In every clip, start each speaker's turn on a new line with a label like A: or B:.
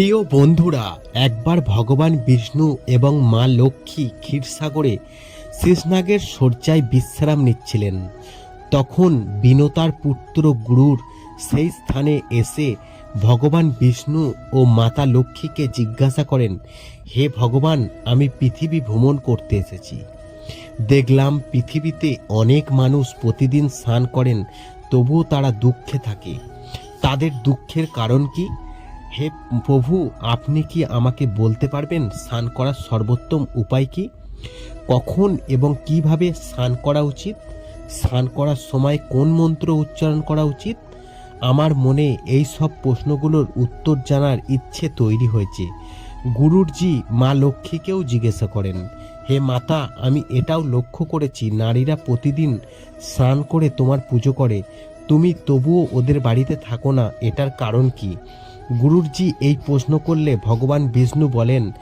A: প্রিয় বন্ধুরা, একবার ভগবান বিষ্ণু এবং মা লক্ষ্মী ক্ষীরসাগরে শেষনাগের শয্যায় বিশ্রাম নিচ্ছিলেন। তখন বিনতার পুত্র গুরুর সেই স্থানে এসে ভগবান বিষ্ণু ও মাতা লক্ষ্মীকে জিজ্ঞাসা করেন, হে ভগবান, আমি পৃথিবী ভ্রমণ করতে এসেছি। দেখলাম পৃথিবীতে অনেক মানুষ প্রতিদিন স্নান করেন, তবুও তারা দুঃখে থাকে। তাদের দুঃখের কারণ কি? হে প্রভু, আপনি কি আমাকে বলতে পারবেন স্নান করার সর্বোত্তম উপায় কি? কখন এবং কীভাবে স্নান করা উচিত? স্নান করার সময় কোন মন্ত্র উচ্চারণ করা উচিত? আমার মনে এই সব প্রশ্নগুলোর উত্তর জানার ইচ্ছে তৈরি হয়েছে। গুরুরজি মা লক্ষ্মীকেও জিজ্ঞাসা করেন, হে মাতা, আমি এটাও লক্ষ্য করেছি, নারীরা প্রতিদিন স্নান করে তোমার পুজো করে। তুমি তবুও ওদের বাড়িতে থাকো না, এটার কারণ কি? গুরুরজি এই প্রশ্ন করলে ভগবান বিষ্ণু বলেন,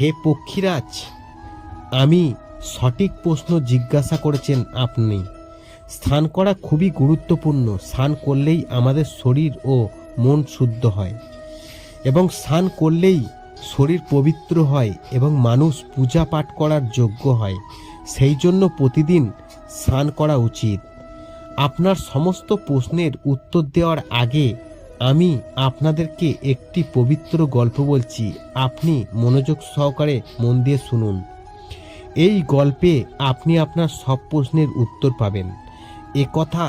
A: হে পক্ষীরাজ, আমি সঠিক প্রশ্ন জিজ্ঞাসা করেছেন আপনি। স্নান করা খুবই গুরুত্বপূর্ণ। স্নান করলেই আমাদের শরীর ও মন শুদ্ধ হয় এবং স্নান করলেই শরীর পবিত্র হয় এবং মানুষ পূজা পাঠ করার যোগ্য হয়। সেই জন্য প্রতিদিন স্নান করা উচিত। আপনার সমস্ত প্রশ্নের উত্তর দেওয়ার আগে আমি আপনাদেরকে একটি পবিত্র গল্প বলছি। আপনি মনোযোগ সহকারে মন দিয়ে শুনুন। এই গল্পে আপনি আপনার সব প্রশ্নের উত্তর পাবেন। এ কথা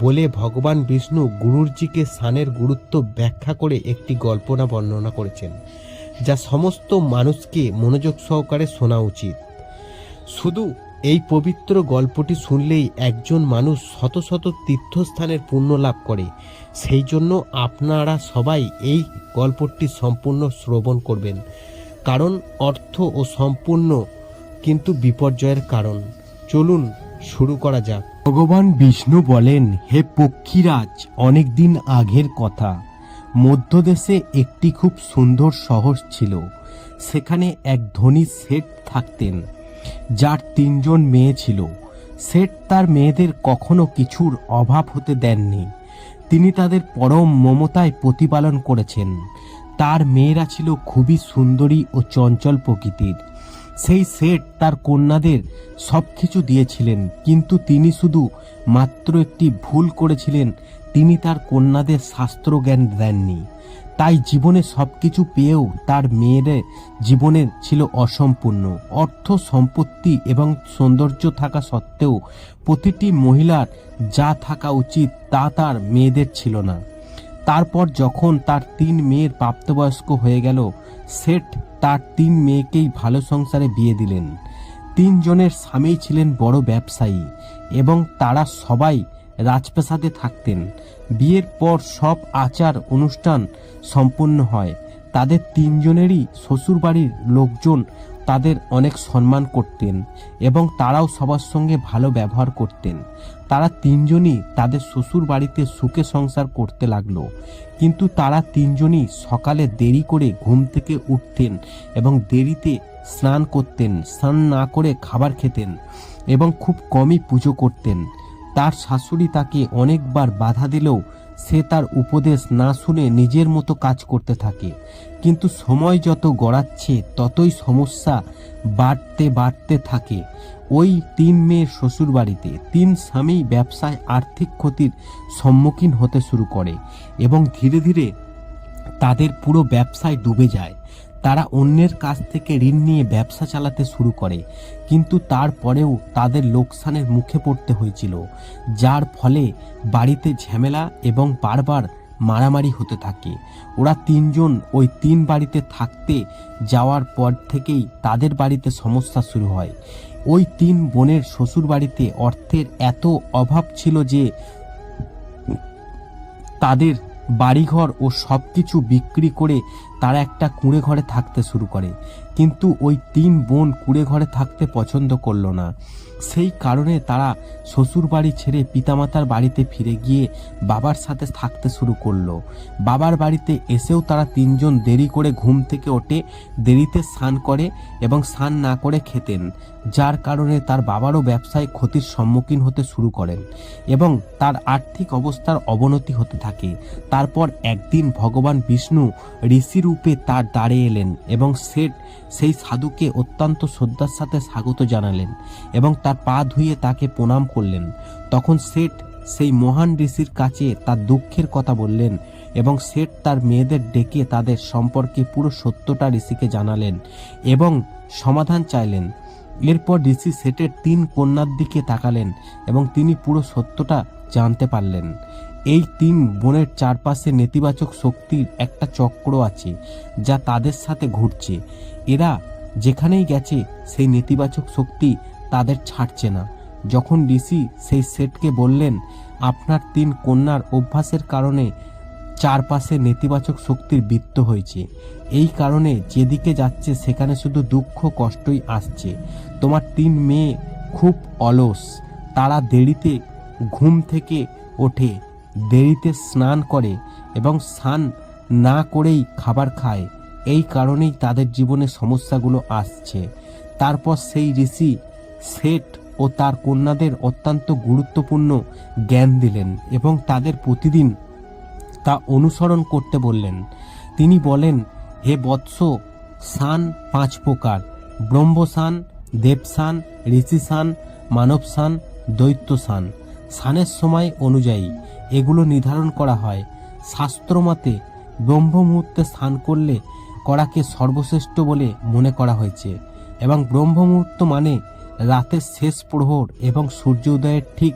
A: বলে ভগবান বিষ্ণু গুরুরজিকে স্নানের গুরুত্ব ব্যাখ্যা করে একটি গল্পনা বর্ণনা করেছেন, যা সমস্ত মানুষকে মনোযোগ সহকারে শোনা উচিত। শুধু এই পবিত্র গল্পটি শুনলেই একজন মানুষ শত শত তীর্থস্থানের পুণ্য লাভ করে। সেই জন্য আপনারা সবাই এই গল্পটি সম্পূর্ণ শ্রবণ করবেন। কারণ অর্থ ও সম্পূর্ণ কিন্তু বিপর্যয়ের কারণ। চলুন শুরু করা যাক। ভগবান বিষ্ণু বলেন, হে পক্ষীরাজ, অনেকদিন আগের কথা। মধ্যদেশে একটি খুব সুন্দর শহর ছিল। সেখানে এক ধনী শেঠ থাকতেন। যার তিনজন মেয়ে ছিল। শেঠ তার মেয়েদের কখনো কিছুর অভাব হতে দেননি। তিনি তাদের পরম মমতায় প্রতিপালন করেছেন। তার মেয়েরা ছিল খুবই সুন্দরী ও চঞ্চল প্রকৃতির। সেই শেঠ তার কন্যাদের সব কিছু দিয়েছিলেন, কিন্তু তিনি শুধু মাত্র একটি ভুল করেছিলেন তিনি তার কন্যাদের শাস্ত্র জ্ঞান দেননি। তাই জীবনে সব কিছু পেয়েও তার মেয়েদের জীবনের ছিল অসম্পূর্ণ। অর্থ, সম্পত্তি এবং সৌন্দর্য থাকা সত্ত্বেও প্রতিটি মহিলার যা থাকা উচিত তা তার মেয়েদের ছিল না। তারপর যখন তার তিন মেয়ের প্রাপ্তবয়স্ক হয়ে গেল শেঠ তার তিন মেয়েকেই ভালো সংসারে বিয়ে দিলেন। তিনজনের স্বামী ছিলেন বড় ব্যবসায়ী এবং তারা সবাই রাজপ্রাসাদে থাকতেন। বিয়ের পর সব আচার, অনুষ্ঠান সম্পূর্ণ হয়। তাদের তিনজনেরই শ্বশুরবাড়ির লোকজন তাদের অনেক সম্মান করতেন এবং তারাও সবার সঙ্গে ভালো ব্যবহার করতেন। তারা তিনজনই তাদের শ্বশুর বাড়িতে সুখে সংসার করতে লাগল। কিন্তু তারা তিনজনই সকালে দেরি করে ঘুম থেকে উঠতেন এবং দেরিতে স্নান করতেন, স্নান না করে খাবার খেতেন এবং খুব কমই পুজো করতেন। তার শাশুড়ি তাকে অনেকবার বাধা দিলেও সে তার উপদেশ না শুনে নিজের মতো কাজ করতে থাকে। কিন্তু সময় যত গড়াচ্ছে, ততই সমস্যা বাড়তে বাড়তে থাকে। ওই তিন মেয়ের শ্বশুর বাড়িতে তিন স্বামী ব্যবসায় আর্থিক ক্ষতির সম্মুখীন হতে শুরু করে এবং ধীরে ধীরে তাদের পুরো ব্যবসায় ডুবে যায়। তারা অন্যের কাছ থেকে ঋণ নিয়ে ব্যবসা চালাতে শুরু করে। কিন্তু তারপরেও তাদের লোকসানের মুখে পড়তে হয়েছিল, যার ফলে বাড়িতে ঝামেলা এবং বারবার মারামারি হতে থাকে। ওরা তিনজন ওই তিন বাড়িতে থাকতে যাওয়ার পর থেকেই তাদের বাড়িতে সমস্যা শুরু হয়। ওই তিন বোনের শ্বশুর বাড়িতে অর্থের এত অভাব ছিল যে তাদের বাড়িঘর ও সব কিছু বিক্রি করে তারা একটা কুঁড়ে ঘরে থাকতে শুরু করে। কিন্তু ওই তিন বোন কুঁড়ে ঘরে থাকতে পছন্দ করল না। সেই কারণে তারা শ্বশুর বাড়ি ছেড়ে পিতামাতার বাড়িতে ফিরে গিয়ে বাবার সাথে থাকতে শুরু করল। বাবার বাড়িতে এসেও তারা তিনজন দেরি করে ঘুম থেকে ওঠে, দেরিতে স্নান করে এবং স্নান না করে খেতেন, যার কারণে তার বাবারও ব্যবসায় ক্ষতির সম্মুখীন হতে শুরু করেন এবং তার আর্থিক অবস্থার অবনতি হতে থাকে। তারপর একদিন ভগবান বিষ্ণু ঋষি রূপে তার দাঁড়ে এলেন এবং সেট সেই সাধুকে অত্যন্ত শ্রদ্ধার সাথে স্বাগত জানালেন এবং তার পা ধুয়ে তাকে প্রণাম করলেন। তখন সেট সেই মহান ঋষির কাছে তার দুঃখের কথা বললেন এবং সেট তার মেয়েদের ডেকে তাদের সম্পর্কে পুরো সত্যটা ঋষিকে জানালেন এবং সমাধান চাইলেন। এরপর ঋষি সেটের তিন কন্যার দিকে তাকালেন এবং তিনি পুরো সত্যটা জানতে পারলেন। এই তিন বোনের চারপাশে নেতিবাচক শক্তির একটা চক্র আছে যা তাদের সাথে ঘুরছে। এরা যেখানেই গেছে, সেই নেতিবাচক শক্তি তাদের ছাড়ছে না। যখন ঋষি সেই সেটকে বললেন, আপনার তিন কন্যার অভ্যাসের কারণে চারপাশে নেতিবাচক শক্তির বৃত্ত হয়েছে। এই কারণে যেদিকে যাচ্ছে, সেখানে শুধু দুঃখ, কষ্টই আসছে। তোমার তিন মেয়ে খুব অলস। তারা দেরিতে ঘুম থেকে ওঠে। দেরিতে স্নান করে এবং স্নান না করেই খাবার খায়। এই কারণেই তাদের জীবনে সমস্যাগুলো আসছে। তারপর সেই ঋষি সেট ও তার কন্যাদের অত্যন্ত গুরুত্বপূর্ণ জ্ঞান দিলেন এবং তাদের প্রতিদিন তা অনুসরণ করতে বললেন। তিনি বলেন, হে বৎস সান পাঁচ প্রকার। ব্রহ্মসান দেবসান ঋষিসান মানবসান দৈত্যসান সানের সময় অনুযায়ী এগুলো নির্ধারণ করা হয়। শাস্ত্রমতে ব্রহ্ম মুহূর্তে স্নান করলে করাকে সর্বশ্রেষ্ঠ বলে মনে করা হয়েছে এবং ব্রহ্ম মুহূর্ত মানে রাতের শেষ প্রহর এবং সূর্য উদয়ের ঠিক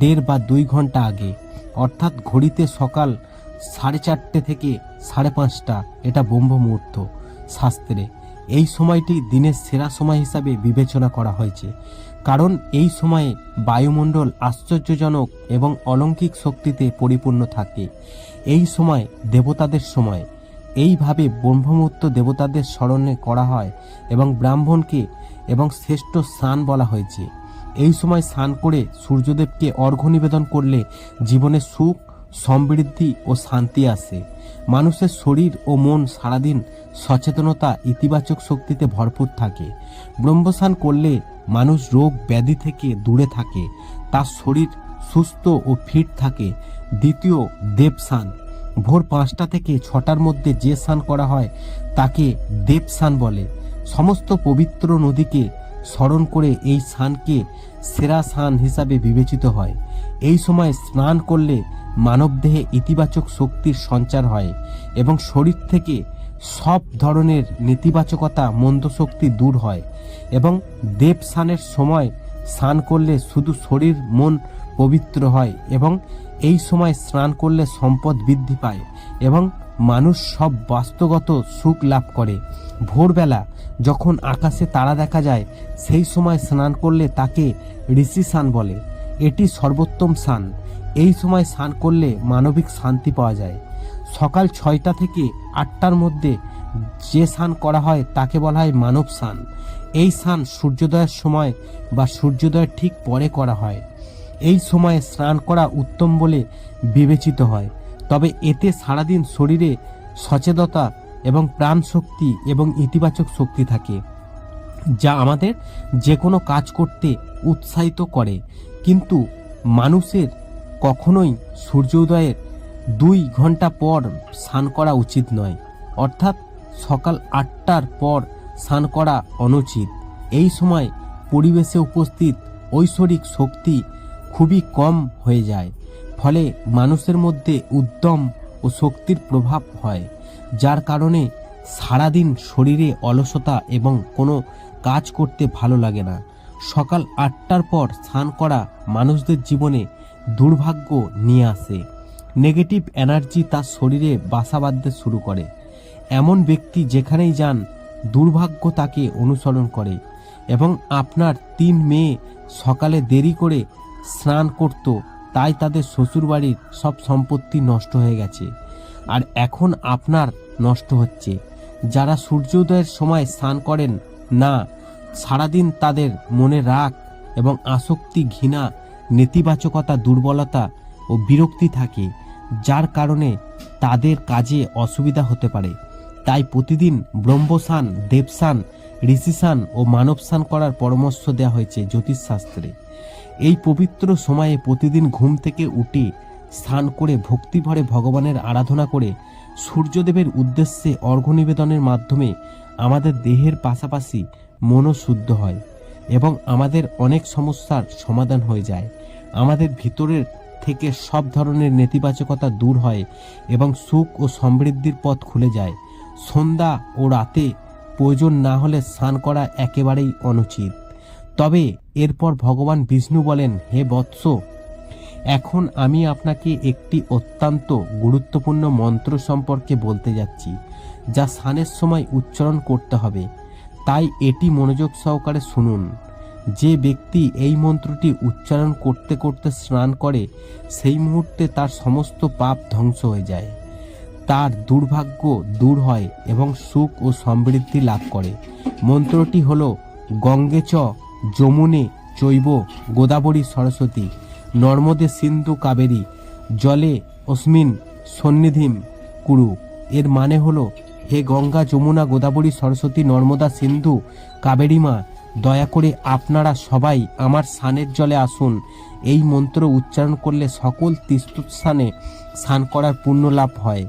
A: দেড় বা দুই ঘণ্টা আগে, অর্থাৎ ঘড়িতে সকাল সাড়ে চারটে থেকে সাড়ে পাঁচটা, এটা ব্রহ্ম মুহূর্ত শাস্ত্রে এই সময়টি দিনের সেরা সময় হিসাবে বিবেচনা করা হয়েছে। কারণ এই সময়ে বায়ুমণ্ডল আশ্চর্যজনক এবং অলৌকিক শক্তিতে পরিপূর্ণ থাকে। এই সময় দেবতাদের সময়। এইভাবে ব্রহ্মমূর্ত দেবতাদের স্মরণে করা হয় এবং ব্রাহ্মণকে এবং শ্রেষ্ঠ স্নান বলা হয়েছে। এই সময় স্নান করে সূর্যদেবকে অর্ঘ্য নিবেদন করলে জীবনে সুখ, সমৃদ্ধি ও শান্তি আসে। মানুষের শরীর ও মন সারাদিন সচেতনতা ইতিবাচক শক্তিতে ভরপুর থাকে। ব্রহ্মস্নান করলে মানুষ রোগ ব্যাধি থেকে দূরে থাকে, তার শরীর সুস্থ ও ফিট থাকে। দ্বিতীয় দেবস্নান ভোর পাঁচটা থেকে ছটার মধ্যে যে স্নান করা হয়, তাকে দেবস্নান বলে। সমস্ত পবিত্র নদীকে স্মরণ করে এই স্নানকে সেরা স্নান হিসাবে বিবেচিত হয়। এই সময় স্নান করলে মানবদেহে ইতিবাচক শক্তির সঞ্চার হয় এবং শরীর থেকে সব ধরনের নেতিবাচকতা মন্দ শক্তি দূর হয় এবং দেব স্নানের সময় স্নান করলে শুধু শরীর, মন পবিত্র হয় এবং এই সময় স্নান করলে সম্পদ বৃদ্ধি পায় এবং মানুষ সব বাস্তগত সুখ লাভ করে। ভোরবেলা যখন আকাশে তারা দেখা যায়, সেই সময় স্নান করলে তাকে ঋষি স্নান বলে। এটি সর্বোত্তম স্নান। এই সময় স্নান করলে মানবিক শান্তি পাওয়া যায়। সকাল ছয়টা থেকে আটটার মধ্যে যে স্নান করা হয় তাকে বলা হয় মানব স্নান। এই স্নান সূর্যোদয়ের সময় বা সূর্যোদয়ের ঠিক পরে করা হয়। এই সময়ে স্নান করা উত্তম বলে বিবেচিত হয়। তবে এতে সারাদিন শরীরে সচেতনতা এবং প্রাণ শক্তি এবং ইতিবাচক শক্তি থাকে, যা আমাদের যে কোনো কাজ করতে উৎসাহিত করে। কিন্তু মানুষের কখনোই সূর্য উদয়ের দুই ঘণ্টা পর স্নান করা উচিত নয়। অর্থাৎ সকাল আটটার পর স্নান করা অনুচিত। এই সময় পরিবেশে উপস্থিত ঐশ্বরিক শক্তি খুবই কম হয়ে যায়, ফলে মানুষের মধ্যে উদ্যম ও শক্তির প্রভাব হয়, যার কারণে সারাদিন শরীরে অলসতা এবং কোনো কাজ করতে ভালো লাগে না। সকাল আটটার পর স্নান করা মানুষদের জীবনে দুর্ভাগ্য নিয়ে আসে। নেগেটিভ এনার্জি তার শরীরে বাসা বাঁধতে শুরু করে। এমন ব্যক্তি যেখানেই যান, দুর্ভাগ্য তাকে অনুসরণ করে এবং আপনার তিন মেয়ে সকালে দেরি করে স্নান করত, তাই তাদের শ্বশুরবাড়ির সব সম্পত্তি নষ্ট হয়ে গেছে। আর এখন আপনার নষ্ট হচ্ছে। যারা সূর্যোদয়ের সময় স্নান করেন, না, সারাদিন তাদের মনে রাগ এবং আসক্তি, ঘৃণা, নেতিবাচকতা, দুর্বলতা ও বিরক্তি থাকে। যার কারণে তাদের কাজে অসুবিধা হতে পারে। তাই প্রতিদিন ব্রহ্মসান, দেবসান, ঋষিসান ও মানবসান করার পরামর্শ দেওয়া হয়েছে জ্যোতিষশাস্ত্রে। এই পবিত্র সময়ে প্রতিদিন ঘুম থেকে উঠে স্নান করে ভক্তিভরে ভগবানের আরাধনা করে সূর্যদেবের উদ্দেশ্যে অর্ঘ্য নিবেদনের মাধ্যমে আমাদের দেহের পাশাপাশি মনও শুদ্ধ হয় এবং আমাদের অনেক সমস্যার সমাধান হয়ে যায়। আমাদের ভিতরের থেকে সব ধরনের নেতিবাচকতা দূর হয় এবং সুখ ও সমৃদ্ধির পথ খুলে যায়। সন্ধ্যা ও রাতে প্রয়োজন না হলে স্নান করা একেবারেই অনুচিত। তবে এরপর ভগবান বিষ্ণু বলেন, হে বৎস, এখন আমি আপনাকে একটি অত্যন্ত গুরুত্বপূর্ণ মন্ত্র সম্পর্কে বলতে যাচ্ছি, যা স্নানের সময় উচ্চারণ করতে হবে। তাই এটি মনোযোগ সহকারে শুনুন। যে ব্যক্তি এই মন্ত্রটি উচ্চারণ করতে করতে স্নান করে, সেই মুহূর্তে তার সমস্ত পাপ ধ্বংস হয়ে যায়। তার দুর্ভাগ্য দূর হয় এবং সুখ ও সমৃদ্ধি লাভ করে। মন্ত্রটি হল গঙ্গে চ, যমুনে চৈব, গোদাবরী সরস্বতী, নর্মদে সিন্ধু কাবেরী, জলে অস্মিন সন্নিধিম কুরু। এর মানে হলো, হে গঙ্গা, যমুনা, গোদাবরী সরস্বতী, নর্মদা, সিন্ধু, কাবেরী মা দয়া করে আপনারা সবাই আমার স্নানের জলে আসুন। এই মন্ত্র উচ্চারণ করলে সকল তীর্থস্থানে স্নান করার পুণ্য লাভ হয়।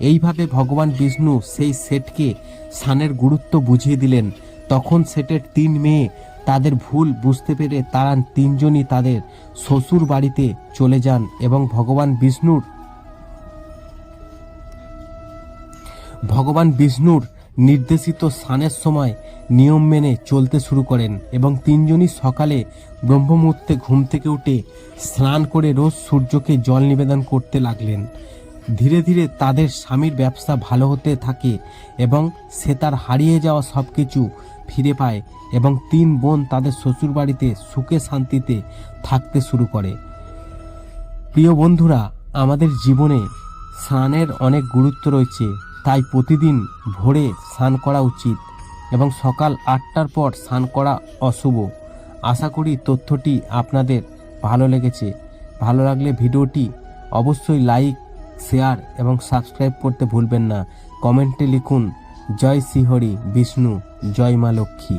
A: এইভাবে ভগবান বিষ্ণু সেই সেটকে স্নানের গুরুত্ব বুঝিয়ে দিলেন। তখন সেটের তিন মেয়ে তাদের ভুল বুঝতে পেরে তারা তিনজনই তাদের শ্বশুর বাড়িতে চলে যান এবং ভগবান বিষ্ণুর ভগবান বিষ্ণুর নির্দেশিত স্নানের সময় নিয়ম মেনে চলতে শুরু করেন এবং তিনজনই সকালে ব্রহ্মমুহূর্তে ঘুম থেকে উঠে স্নান করে রোজ সূর্যকে জল নিবেদন করতে লাগলেন। ধীরে ধীরে তাদের স্বামীর ব্যবসা ভালো হতে থাকে এবং সে তার হারিয়ে যাওয়া সব কিছু ফিরে পায় এবং তিন বোন তাদের শ্বশুরবাড়িতে সুখে শান্তিতে থাকতে শুরু করে। প্রিয় বন্ধুরা, আমাদের জীবনে স্নানের অনেক গুরুত্ব রয়েছে। তাই প্রতিদিন ভোরে স্নান করা উচিত এবং সকাল আটটার পর স্নান করা অশুভ। আশা করি তথ্যটি আপনাদের ভালো লেগেছে। ভালো লাগলে ভিডিওটি অবশ্যই লাইক, শেয়ার এবং সাবস্ক্রাইব করতে ভুলবেন না। কমেন্টে লিখুন, জয় শ্রীহরি, বিষ্ণু, জয় মা লক্ষ্মী।